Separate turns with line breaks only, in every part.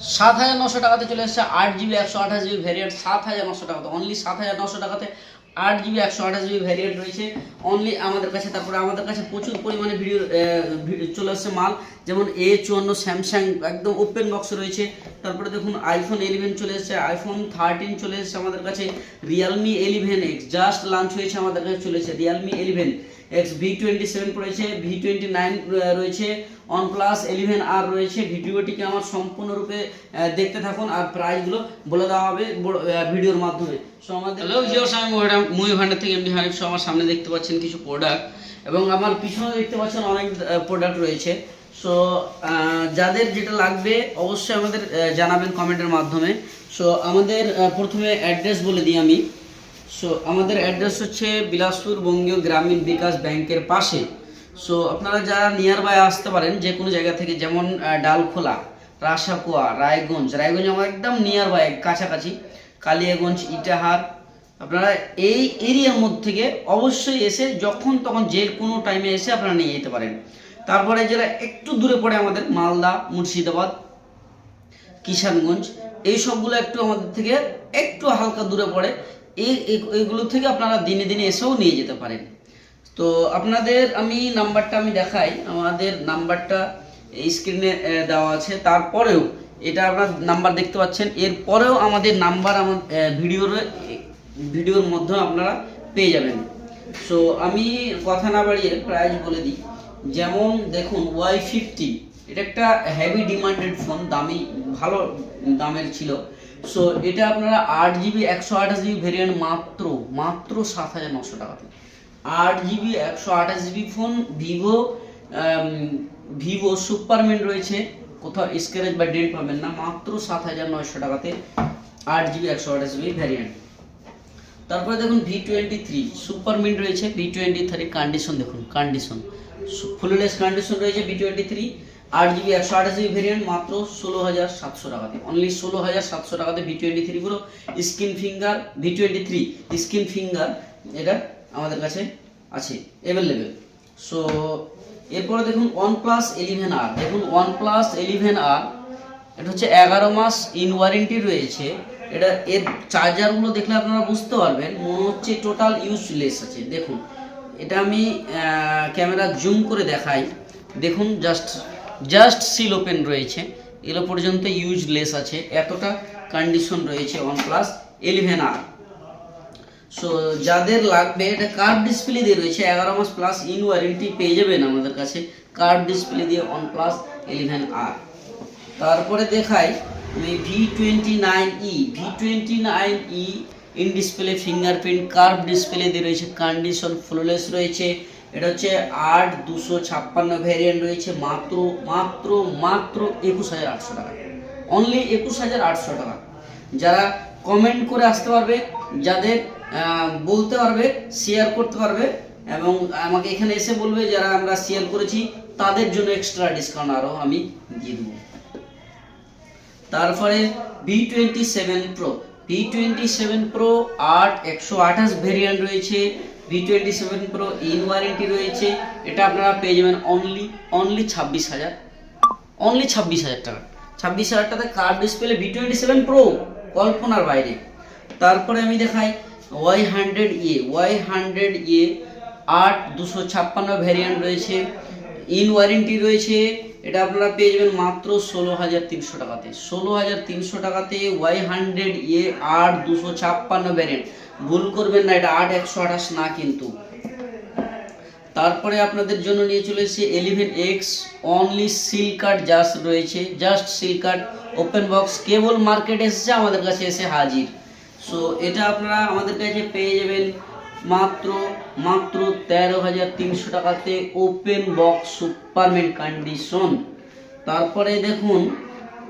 সাত হাজার নশো টাকাতে চলে এসেছে আট জিবি একশো আঠাশ জিবি ভ্যারিয়েন্ট, সাত হাজার নশো টাকাতে অনলি সাত হাজার নশো টাকাতে আট জিবি একশো আঠাশ জিবি ভ্যারিয়েন্ট রয়েছে। অনলি আমাদের কাছে, তারপরে আমাদের কাছে প্রচুর পরিমাণে ভিডিও চলে আসছে মাল। যেমন এ চুয়ান্ন স্যামসাং একদম ওপেন বক্স রয়েছে। তারপরে দেখুন আইফোন ইলেভেন চলে এসেছে আইফোন থার্টিন চলে এসেছে আমাদের কাছে Realme eleven X just launch হয়েছে আমাদের কাছে চলে এসেছে Realme eleven X V twenty seven রয়েছে ভি টোয়েন্টি নাইন রয়েছে ওয়ান প্লাস ইলেভেন আর রয়েছে। ভিডিওটিকে আমার সম্পূর্ণরূপে দেখতে থাকুন আর প্রাইসগুলো বলে দেওয়া হবে ভিডিওর মাধ্যমে। সো আমাদের হ্যালো ভিউয়ার্স আমি মুভি ভান্ডার থেকে এমডি হানিফ সো আমার সামনে দেখতে পাচ্ছেন কিছু প্রোডাক্ট এবং আমার পিছনে দেখতে পাচ্ছেন অনেক প্রোডাক্ট রয়েছে। সো যাদের যেটা লাগবে, অবশ্যই আমাদের জানাবেন কমেন্টের মাধ্যমে। সো আমাদের প্রথমে অ্যাড্রেস বলে দিই আমি। সো আমাদের অ্যাড্রেস হচ্ছে বিলাসপুর বঙ্গীয় গ্রামীণ বিকাশ ব্যাংকের পাশে। সো আপনারা যারা নিয়ার বাই আসতে পারেন, যে কোনো জায়গা থেকে, যেমন ডালখোলা, রাসাকুয়া, রায়গঞ্জ রায়গঞ্জ আমার একদম নিয়ার বাই কাছাকাছি, কালিয়াগঞ্জ, ইটাহার, আপনারা এই এরিয়ার মধ্যে থেকে অবশ্যই এসে, যখন তখন যে কোনো টাইমে এসে আপনারা নিয়ে যেতে পারেন। তারপরে যেটা একটু দূরে পড়ে আমাদের মালদা, মুর্শিদাবাদ, কিষানগঞ্জ, এই সবগুলো একটু আমাদের থেকে একটু হালকা দূরে পড়ে। এই, এই- এইগুলো থেকে আপনারা দিনে দিনে এসেও নিয়ে যেতে পারেন। তো আপনাদের আমি নাম্বারটা আমি দেখাই। আমাদের নাম্বারটা স্ক্রিনে দেওয়া আছে। তারপরেও এটা আপনার নাম্বার দেখতে পাচ্ছেন। এরপরেও আমাদের নাম্বার আমার ভিডিওর ভিডিওর মধ্যে আপনারা পেয়ে যাবেন। সো আমি কথা না বাড়িয়ে প্রাইস বলে দিই। যেমন দেখুন ওয়াই ফিফটি এটা একটা হেভি ডিমান্ডেড ফোন দামি, ভালো দামের ছিল। সো এটা আপনারা আট জিবি একশো আঠাশ জিবি ভেরিয়েন্ট মাত্র মাত্র সাত হাজার নশো টাকাতে। আট জিবি একশো আঠাশ GB phone Vivo Vivo super mint রয়েছে। কোথাও স্ক্র্যাচ বা ডেন্ট পাবেন না, মাত্র সাত হাজার নয়শো টাকাতে আট জিবি একশো আঠাশ জিবি ভ্যারিয়েন্ট তারপরে দেখুন V twenty three super mint রয়েছে। ভি টোয়েন্টি থ্রি কন্ডিশন দেখুন কন্ডিশন ফুললেস কন্ডিশন রয়েছে ভি টোয়েন্টি থ্রি আট জিবি একশো আঠাশ জিবি ভেরিয়েন্ট মাত্র ষোলো হাজার সাতশো টাকাতে। অনলি ষোলো হাজার সাতশো টাকাতে ভি টোয়েন্টি থ্রি পুরো screen finger V twenty three screen finger এটা আমাদের কাছে আছে অ্যাভেলেবেল সো এরপরে দেখুন ওয়ান প্লাস ইলেভেন আর দেখুন ওয়ান প্লাস ইলেভেন আর এটা হচ্ছে এগারো মাস ইন ওয়ারেন্টি রয়েছে। এটা এর চার্জারগুলো দেখলে আপনারা বুঝতে পারবেন, মনে হচ্ছে টোটাল ইউজলেস আছে। দেখুন এটা আমি ক্যামেরা জুম করে দেখাই। দেখুন জাস্ট জাস্ট সিল ওপেন রয়েছে। এগুলো পর্যন্ত ইউজলেস আছে। এতটা কন্ডিশন রয়েছে one plus eleven R so যাদের লাগবে, এটা কার্ড ডিসপ্লে দিয়ে রয়েছে। এগারো মাস প্লাস ইন ওয়ারেন্টি পেয়ে যাবেন আমাদের কাছে কার্ড ডিসপ্লে দিয়ে ওয়ান প্লাস ইলেভেন আর তারপরে দেখাই, আমি V twenty nine E V twenty nine E in display, fingerprint, curve display দিয়ে রয়েছে কন্ডিশন ফ্লোলেস রয়েছে। এটা হচ্ছে আট দুশো ছাপ্পান্ন ভ্যারিয়েন্ট রয়েছে, মাত্র মাত্র মাত্র একুশ হাজার আটশো টাকা। অনলি একুশ হাজার আটশো টাকা। যারা কমেন্ট করে আসতে পারবে, যাদের বলতে পারবে শেয়ার করতে পারবে, এবং আমাকে এখানে এসে বলবে যারা আমরা শেয়ার করেছি, তাদের জন্য এক্সট্রা ডিসকাউন্ট আরও আমি দিয়ে দেবো। তারপরে V twenty seven pro V twenty seven pro আট একশো আঠাশ ভেরিয়েন্ট রয়েছে। V twenty seven pro in warranty রয়েছে। এটা আপনারা পেয়ে যাবেন অনলি অনলি ছাব্বিশ হাজার। অনলি ছাব্বিশ হাজার টাকা। ছাব্বিশ হাজার টাকা curved display V twenty seven pro কল্পনার বাইরে। তারপরে আমি দেখাই Y hundred A Y hundred A আট দুশো ছাপ্পান্ন ভ্যারিয়েন্ট রয়েছে। ইন ওয়ারেন্টি রয়েছে। এটা আপনারা পেয়ে যাবেন মাত্র ষোলো হাজার তিনশো টাকাতে। ষোলো হাজার তিনশো টাকাতে ওয়াই হান্ড্রেড এ আট দুশো ছাপ্পান্ন ভ্যারিয়েন্ট ভুল করবেন না, এটা আট একশো আঠাশ না কিন্তু। তারপরে আপনাদের জন্য নিয়ে চলে এসেছি eleven X only seal card just রয়েছে। Just seal card open box কেবল মার্কেট এসেছে, আমাদের কাছে এসে হাজির। সো এটা আপনারা আমাদের কাছে পেয়ে যাবেন মাত্র মাত্র তেরো হাজার তিনশো টাকাতে ওপেন বক্স সুপারমেন কন্ডিশন তারপরে দেখুন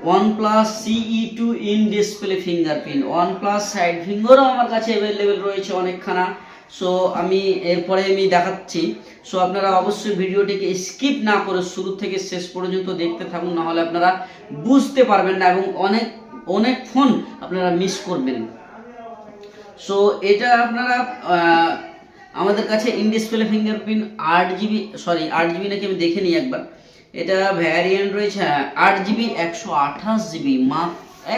one plus CE two in display fingerprint one plus side ফিঙ্গারও আমার কাছে অ্যাভেলেবেল রয়েছে অনেকখানা। সো আমি এরপরে আমি দেখাচ্ছি। সো আপনারা অবশ্যই ভিডিওটিকে স্কিপ না করে শুরু থেকে শেষ পর্যন্ত দেখতে থাকুন, নাহলে আপনারা বুঝতে পারবেন না এবং অনেক অনেক ফোন আপনারা মিস করবেন। সো এটা আপনারা আমাদের কাছে ইন ডিসপ্লে ফিঙ্গারপ্রিন্ট আট জিবি সরি আট জিবি নাকি আমি দেখে নিই একবার। এটা ভ্যারিয়েন্ট রয়েছে আট জিবি একশো আঠাশ জিবি মা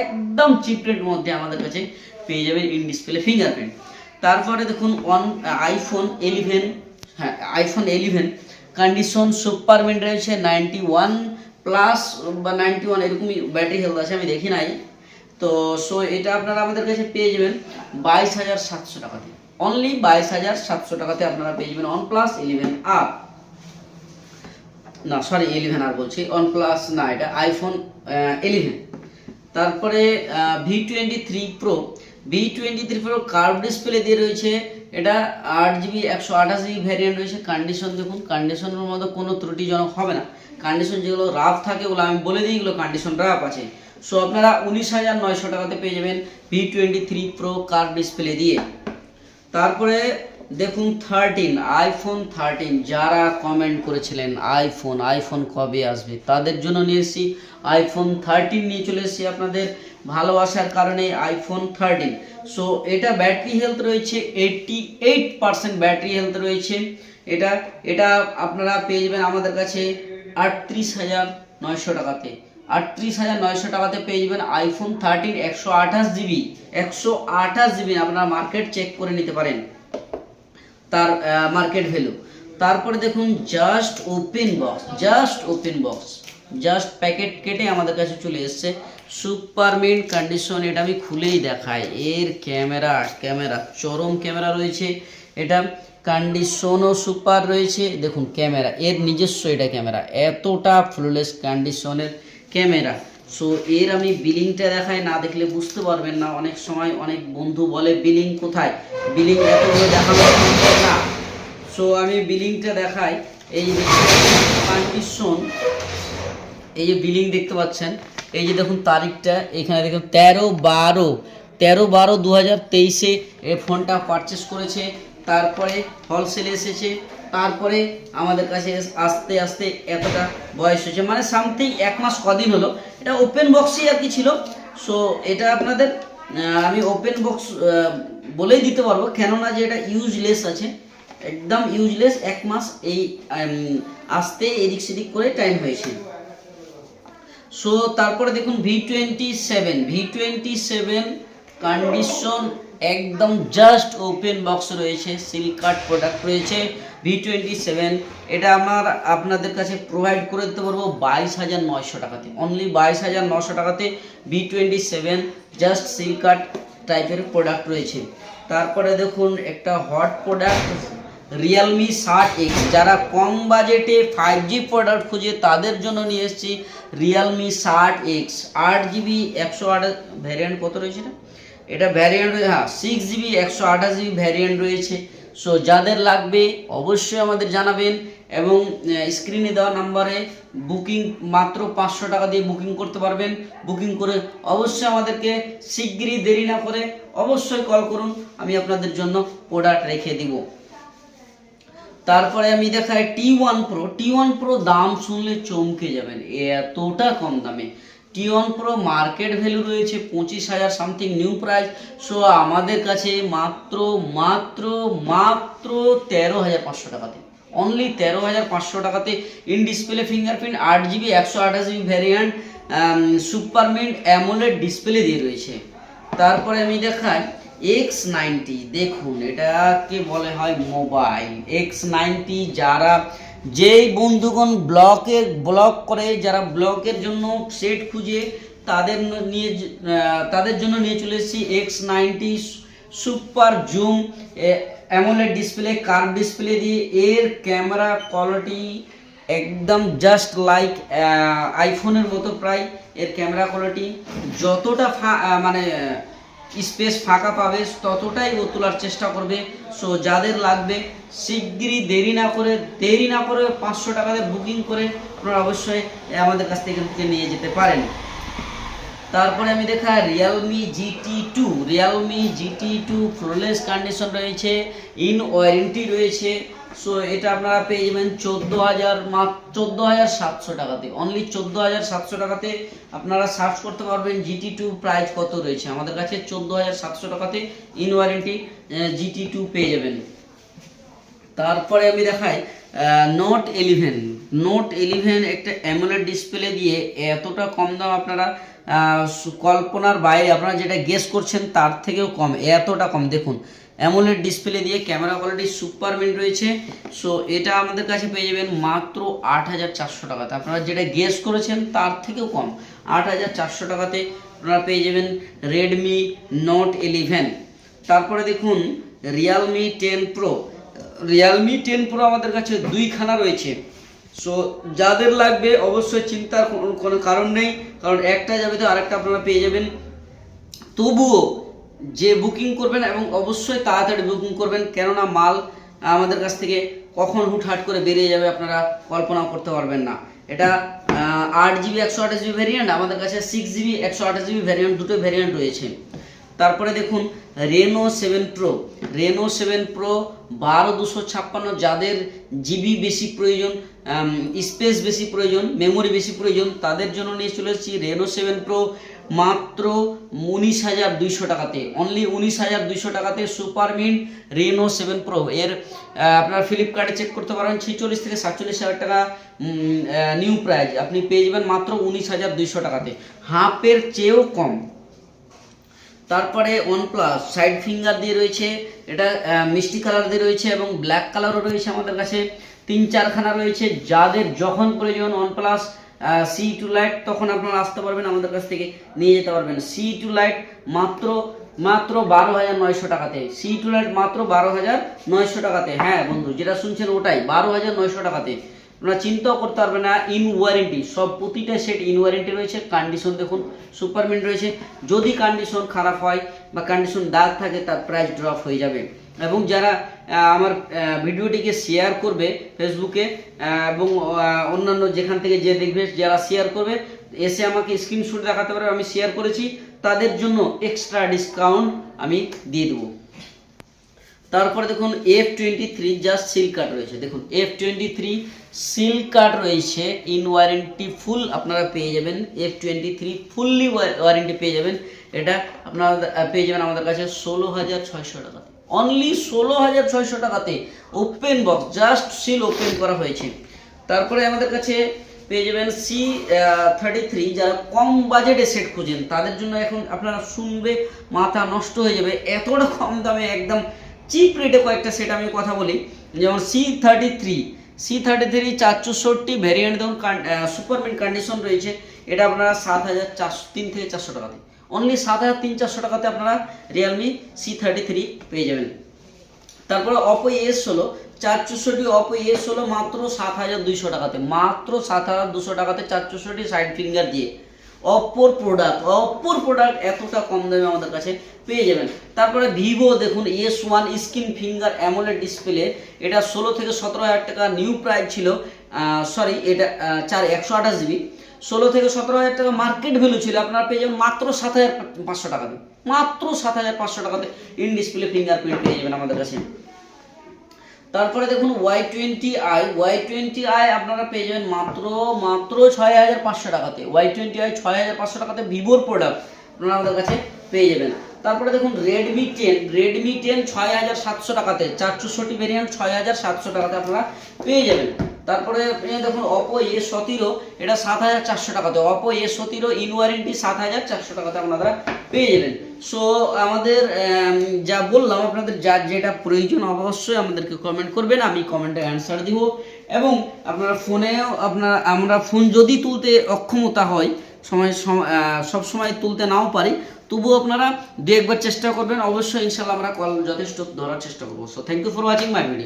একদম চিপ মধ্যে আমাদের কাছে পেয়ে যাবেন ইন ডিসপ্লে ফিঙ্গারপ্রিন্ট তারপরে দেখুন ওয়ান আইফোন এলিভেন হ্যাঁ iPhone eleven condition super mint রয়েছে নাইনটি ওয়ান প্লাস বা নাইনটি ওয়ান এরকমই ব্যাটারি হেলথ আছে, আমি দেখি নাই। তো সো এটা আপনারা আমাদের কাছে পেয়ে যাবেন। বাইশ হাজার সাতশো টাকাতে অনলি বাইশ হাজার সাতশো টাকাতে আপনারা পেয়ে যাবেন ওয়ান প্লাস ইলেভেন আর না সরি ইলেভেন আর বলছি। ওয়ান না, এটা আইফোন ইলেভেন তারপরে V twenty three pro V twenty three pro curve display দিয়ে রয়েছে। এটা আট জিবি একশো আঠাশ জিবি ভ্যারিয়েন্ট রয়েছে। কন্ডিশন দেখুন কন্ডিশনের মধ্যে কোনো ত্রুটিজনক হবে না। কন্ডিশন যেগুলো রাফ থাকে, ওগুলো আমি বলে দিই, এগুলো কন্ডিশন রাফ আছে। সো আপনারা উনিশ হাজার নয়শো টাকাতে পেয়ে যাবেন V twenty three pro curve display দিয়ে। তারপরে দেখুন থার্টিন আইফোন থার্টিন যারা কমেন্ট করেছিলেন আইফোন আইফোন কবে আসবে? তাদের জন্য নিয়ে এসেছি আইফোন থার্টিন নিয়ে চলে এসেছি আপনাদের ভালোবাসার কারণে আইফোন থার্টিন সো এটা ব্যাটারি হেলথ রয়েছে eighty eight percent battery health রয়েছে। এটা এটা আপনারা পেয়ে যাবেন আমাদের কাছে আটত্রিশ হাজার নয়শো টাকাতে। আটত্রিশ হাজার নয়শো টাকাতে পেয়ে যাবেন আইফোন থার্টিন একশো আঠাশ জিবি একশো আঠাশ জিবি আপনারা মার্কেট চেক করে নিতে পারেন। তার মার্কেট ভ্যালু তারপরে দেখুন just open box just open box just packet কেটে আমাদের কাছে চলে এসছে। সুপার মিন্ট কন্ডিশন এটা আমি খুলেই দেখাই। এর ক্যামেরা ক্যামেরা, চরম ক্যামেরা রয়েছে। এটা কন্ডিশনও সুপার রয়েছে। দেখুন, ক্যামেরা, এর নিজস্ব এটা ক্যামেরা। এতটা ফ্লুলেস কন্ডিশনের ক্যামেরা। সো এর আমি বিলিংটা দেখাই না দেখলে বুঝতে পারবেন না। অনেক সময় অনেক বন্ধু বলে, বিলিং কোথায়? বিলিং এতগুলো দেখানো না। সো আমি বিলিংটা দেখাই। এই কন্ডিশন এই যে বিলিং দেখতে পাচ্ছেন। এই যে দেখুন তারিখটা, এখানে দেখুন তেরো বারো। তেরো বারো দু হাজার তেইশে এই ফোনটা পারচেস করেছে। তারপরে হোলসেলে এসেছে, তারপরে আমাদের কাছে আস্তে আস্তে এতটা বয়স হয়েছে। মানে সামথিং এক মাস কদিন হলো। এটা ওপেন বক্সই আর কি ছিল। সো এটা আপনাদের আমি ওপেন বক্স বলেই দিতে পারব। কেননা যে এটা ইউজলেস আছে। একদম ইউজলেস এক মাস এই আসতে এদিক সেদিক করে টাইম হয়েছে। সো তারপরে দেখুন V twenty seven V twenty seven condition একদম জাস্ট ওপেন বক্স রয়েছে সিল্ক কার্ড প্রোডাক্ট রয়েছে ভি টোয়েন্টি সেভেন এটা আমার আপনাদের কাছে প্রোভাইড করে দিতে পারব বাইশ হাজার নয়শো টাকাতে। অনলি বাইশ হাজার নশো টাকাতে V twenty seven just silk card টাইপের প্রোডাক্ট রয়েছে। তারপরে দেখুন, একটা হট প্রোডাক্ট রিয়েলমি ষাট এক্স যারা কম বাজেটে ফাইভ জি প্রোডাক্ট খুঁজে তাদের জন্য নিয়ে এসেছি রিয়েলমি ষাট এক্স আট জিবি একশো আট ভ্যারিয়েন্ট কত রয়েছে না এটা ভ্যারিয়েন্ট হ্যাঁ সিক্স জিবি একশো আঠাশ জিবি ভ্যারিয়েন্ট রয়েছে। সো যাদের লাগবে, অবশ্যই আমাদের জানাবেন এবং স্ক্রিনে দেওয়া নাম্বারে বুকিং মাত্র পাঁচশো টাকা দিয়ে বুকিং করতে পারবেন। বুকিং করে অবশ্যই আমাদেরকে শিগগিরই দেরি না করে অবশ্যই কল করুন। আমি আপনাদের জন্য প্রোডাক্ট রেখে দিব। তারপরে আমি দেখাই T one pro T one pro দাম শুনলে চমকে যাবেন। এতটা কম দামে। T one pro market value রয়েছে পঁচিশ হাজার সামথিং নিউ প্রাইস। সো আমাদের কাছে মাত্র মাত্র মাত্র তেরো হাজার পাঁচশো টাকাতে। অনলি তেরো হাজার পাঁচশো টাকাতে ইন ডিসপ্লে ফিঙ্গারপ্রিন্ট আট জিবি একশো আঠাশ GB variant super mint AMOLED display দিয়ে রয়েছে। তারপরে আমি দেখাই এক্স নাইনটি দেখুন, এটাকে বলে হয় মোবাইল এক্স নাইনটি যারা যেই বন্ধুগণ ব্লকে, ব্লক করে, যারা ব্লকের জন্য সেট খুঁজে তাদের নিয়ে তাদের জন্য নিয়ে চলে এসেছি X ninety super zoom AMOLED display curve display দিয়ে। এর ক্যামেরা কোয়ালিটি একদম জাস্ট লাইক আইফোনের মতো প্রায়। এর ক্যামেরা কোয়ালিটি যতটা মানে স্পেস ফাঁকা পাবে, ততটাই ও তোলার চেষ্টা করবে। সো যাদের লাগবে, শিগগিরই দেরি না করে, দেরি না করে পাঁচশো টাকাতে বুকিং করে আপনারা অবশ্যই আমাদের কাছ থেকে নিয়ে যেতে পারেন। তারপরে আমি দেখা Realme GT two Realme GT two flawless condition রয়েছে ইন ওয়ারেন্টি রয়েছে। সো এটা আপনারা পেয়ে যাবেন চোদ্দ হাজার মাত্র চোদ্দ হাজার সাতশো টাকাতে। অনলি চোদ্দ হাজার সাতশো টাকাতে আপনারা সার্চ করতে পারবেন জিটি টু প্রাইস কত রয়েছে। আমাদের কাছে চোদ্দ হাজার সাতশো টাকাতে ইন ওয়ারেন্টি জিটি টু পেয়ে যাবেন। তারপরে আমি দেখাই নোট ইলেভেন নোট ইলেভেন একটা অ্যামোলেড ডিসপ্লে দিয়ে এতটা কম দাম আপনারা কল্পনার বাইরে আপনারা যেটা গেস করছেন তার থেকেও কম, এতটা কম। দেখুন অ্যামোলেড ডিসপ্লে দিয়ে ক্যামেরা কোয়ালিটি সুপার মিন রয়েছে। সো এটা আমাদের কাছে পেয়ে যাবেন মাত্র আট হাজার চারশো টাকাতে। আপনারা যেটা গেস করেছেন, তার থেকেও কম। আট হাজার চারশো টাকাতে আপনারা পেয়ে যাবেন রেডমি নোট ইলেভেন তারপরে দেখুন Realme ten pro Realme ten pro আমাদের কাছে দুইখানা রয়েছে। সো যাদের লাগবে অবশ্যই চিন্তার কোনো কারণ নেই। কারণ একটা যাবে তো আরেকটা আপনারা পেয়ে যাবেন। তবুও যে বুকিং করবেন এবং অবশ্যই তাড়াতাড়ি বুকিং করবেন, কেননা মাল আমাদের কাছ থেকে কখন হুটহাট করে বেরিয়ে যাবে আপনারা কল্পনাও করতে পারবেন না। এটা আট জিবি, একশো আঠাশ জিবি ভ্যারিয়েন্ট আমাদের কাছে সিক্স জিবি, একশো আঠাশ জিবি ভ্যারিয়েন্ট দুটো ভ্যারিয়েন্ট রয়েছে। তারপরে দেখুন Reno seven pro Reno seven pro বারো দুশো ছাপ্পান্ন, যাদের জিবি বেশি প্রয়োজন স্পেস বেশি প্রয়োজন মেমোরি বেশি প্রয়োজন, তাদের জন্য নিয়ে চলে এসেছি রেনো সেভেন প্রো মাত্র উনিশ হাজার দুইশো টাকাতে অনলি উনিশ হাজার দুইশো টাকাতে super mint Reno seven pro এর আপনারা ফ্লিপকার্টে চেক করতে পারেন, ছেচল্লিশ থেকে সাতচল্লিশ হাজার টাকা নিউ প্রাইজ আপনি পেয়ে যাবেন মাত্র উনিশ হাজার দুইশো টাকাতে। হাফের চেয়েও কম। তারপরে ওয়ানপ্লাস সাইড ফিঙ্গার দিয়ে রয়েছে, এটা মিষ্টি কালার দিয়ে রয়েছে এবং ব্ল্যাক কালারও রয়েছে আমাদের কাছে। তিন চারখানা রয়েছে, যাদের যখন প্রয়োজন ওয়ানপ্লাস সি টু লাইট তখন আপনারা আসতে পারবেন, আমাদের কাছ থেকে নিয়ে যেতে পারবেন। সি টু লাইট মাত্র মাত্র বারো হাজার নয়শো টাকাতে। সি টু লাইট মাত্র বারো হাজার নয়শো টাকাতে। হ্যাঁ বন্ধু, যেটা শুনছেন ওটাই, বারো হাজার নয়শো টাকাতে। আপনারা চিন্তাও করতে পারবেন না ইন ওয়ারেন্টি সব প্রতিটা সেট ইন ওয়ারেন্টি রয়েছে। কন্ডিশন দেখুন সুপারমিন্ট রয়েছে। যদি কন্ডিশন খারাপ হয় বা কন্ডিশন দাগ থাকে, তার প্রাইস ড্রপ হয়ে যাবে। এবং যারা আমার ভিডিওটিকে শেয়ার করবে ফেসবুকে এবং অন্যান্য যেখান থেকে যে দেখবে যারা শেয়ার করবে, এসে আমাকে স্ক্রিনশট দেখাতে পারবে, আমি শেয়ার করেছি, তাদের জন্য এক্সট্রা ডিসকাউন্ট আমি দিয়ে দেবো। তারপরে দেখুন F twenty three just seal card রয়েছে। দেখুন F twenty three seal card রয়েছে ইন ওয়ারেন্টি ফুল আপনারা পেয়ে যাবেন F twenty three fully warranty পেয়ে যাবেন। এটা আপনারা পেয়ে যাবেন আমাদের কাছে ষোলো হাজার ছয়শো টাকাতে অনলি ষোলো হাজার ছয়শো টাকাতে open box just seal open করা হয়েছে। তারপরে আমাদের কাছে পেয়ে যাবেন সি থার্টি থ্রি যারা কম বাজেটে সেট খুঁজেন, তাদের জন্য এখন আপনারা শুনবে, মাথা নষ্ট হয়ে যাবে। এতটা কম দামে একদম চিপ রেটে কয়েকটা সেট আমি কথা বলি। যেমন C thirty three C thirty three চার চৌষট্টি ভ্যারিয়েন্ট দেখুন সুপারমিন কন্ডিশন রয়েছে। এটা আপনারা সাত হাজার চারশো, তিন থেকে চারশো টাকা টাকাতে অনলি সাত হাজার তিন চারশো টাকাতে আপনারা রিয়েলমি সি থার্টি থ্রি পেয়ে যাবেন। তারপরে অপো এস হলো চার চৌষট্টি অপো এস হলো মাত্র সাত হাজার দুইশো টাকাতে, মাত্র সাত হাজার দুশো টাকাতে চার চৌষট্টি সাইড ফিঙ্গার দিয়ে অপোর প্রোডাক্ট অপোর প্রোডাক্ট এতটা কম দামে আমাদের কাছে পেয়ে যাবেন। তারপরে ভিভো দেখুন S one screen finger AMOLED display এটা ষোলো থেকে সতেরো হাজার টাকা নিউ প্রাইস ছিল সরি এটা চার একশো আঠাশ জিবি ষোলো থেকে সতেরো হাজার টাকা মার্কেট ভ্যালু ছিল। আপনারা পেয়ে যাবেন মাত্র সাত হাজার পাঁচশো টাকাতে মাত্র সাত হাজার পাঁচশো টাকাতে ইন ডিসপ্লে ফিঙ্গারপ্রিন্ট পেয়ে যাবেন আমাদের কাছে। তারপরে দেখুন Y twenty I Y twenty I আপনারা পেয়ে যাবেন মাত্র মাত্র ছয় হাজার পাঁচশো টাকাতে ওয়াই টোয়েন্টি আই ছয় হাজার পাঁচশো টাকাতে ভিভোর প্রোডাক্ট আপনারা আমাদের কাছে পেয়ে যাবেন। তারপরে দেখুন রেডমি টেন রেডমি টেন ছয় হাজার সাতশো টাকাতে চার চৌষট্টি ভেরিয়েন্ট ছয় হাজার সাতশো টাকাতে আপনারা পেয়ে যাবেন। তারপরে দেখুন অপো এ সতেরো, এটা সাত হাজার চারশো টাকাতে। অপো এ সতেরো ইন ওয়ারেন্টি সাত হাজার চারশো টাকাতে আপনারা পেয়ে যাবেন। সো আমাদের যা বললাম, আপনাদের যা যেটা প্রয়োজন, অবশ্যই আমাদেরকে কমেন্ট করবেন। আমি কমেন্টে অ্যান্সার দিব। এবং আপনারা ফোনেও আপনার আমরা ফোন যদি তুলতে অক্ষমতা হয়, সময় সব সময় তুলতে নাও পারি, তবুও আপনারা দু একবার চেষ্টা করবেন। অবশ্যই ইনশাল্লাহ আমরা কল যথেষ্ট ধরার চেষ্টা করব। So thank you for watching my video